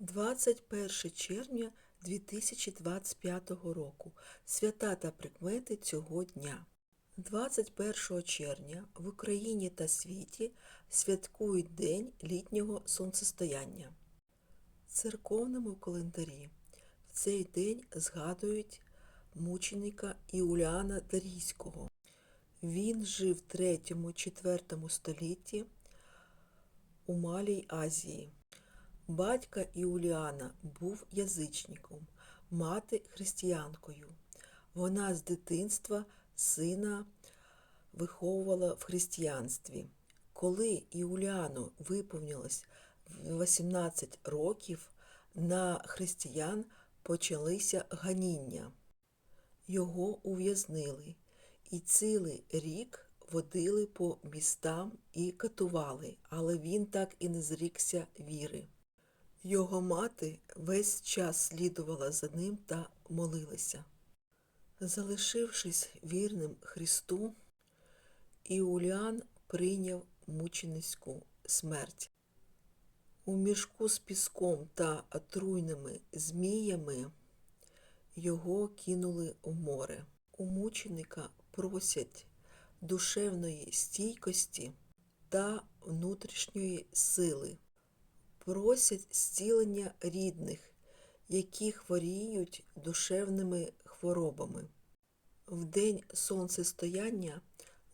21 червня 2025 року. Свята та прикмети цього дня. 21 червня в Україні та світі святкують День літнього сонцестояння. В церковному календарі в цей день згадують мученика Іуліана Дарійського. Він жив в 3-4 столітті у Малій Азії. Батька Іуліана був язичником, мати християнкою. Вона з дитинства сина виховувала в християнстві. Коли Іуліану виповнилось 18 років, на християн почалися ганіння. Його ув'язнили і цілий рік водили по містам і катували, але він так і не зрікся віри. Його мати весь час слідувала за ним та молилася. Залишившись вірним Христу, Іуліан прийняв мученицьку смерть. У мішку з піском та отруйними зміями його кинули в море. У мученика просять душевної стійкості та внутрішньої сили, просять зцілення рідних, які хворіють душевними хворобами. В день сонцестояння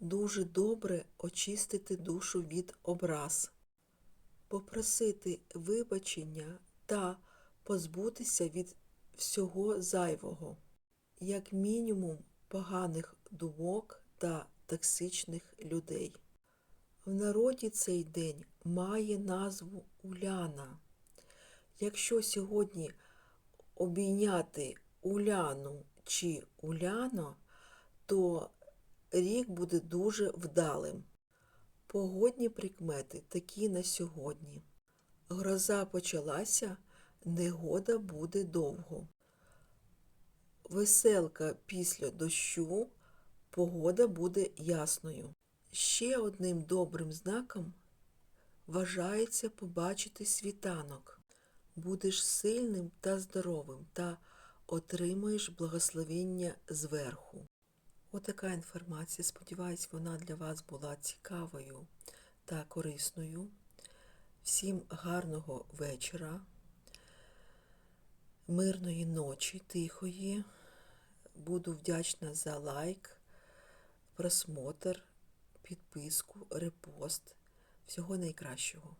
дуже добре очистити душу від образ, попросити вибачення та позбутися від всього зайвого, як мінімум поганих думок та токсичних людей. В народі цей день має назву Уляна. Якщо сьогодні обійняти Уляну чи Уляно, то рік буде дуже вдалим. Погодні прикмети такі на сьогодні. Гроза почалася, негода буде довго. Веселка після дощу, погода буде ясною. Ще одним добрим знаком вважається побачити світанок. Будеш сильним та здоровим та отримаєш благословення зверху. Отака інформація. Сподіваюсь, вона для вас була цікавою та корисною. Всім гарного вечора, мирної ночі, тихої. Буду вдячна за лайк, просмотр, підписку, репост. Всього найкращого.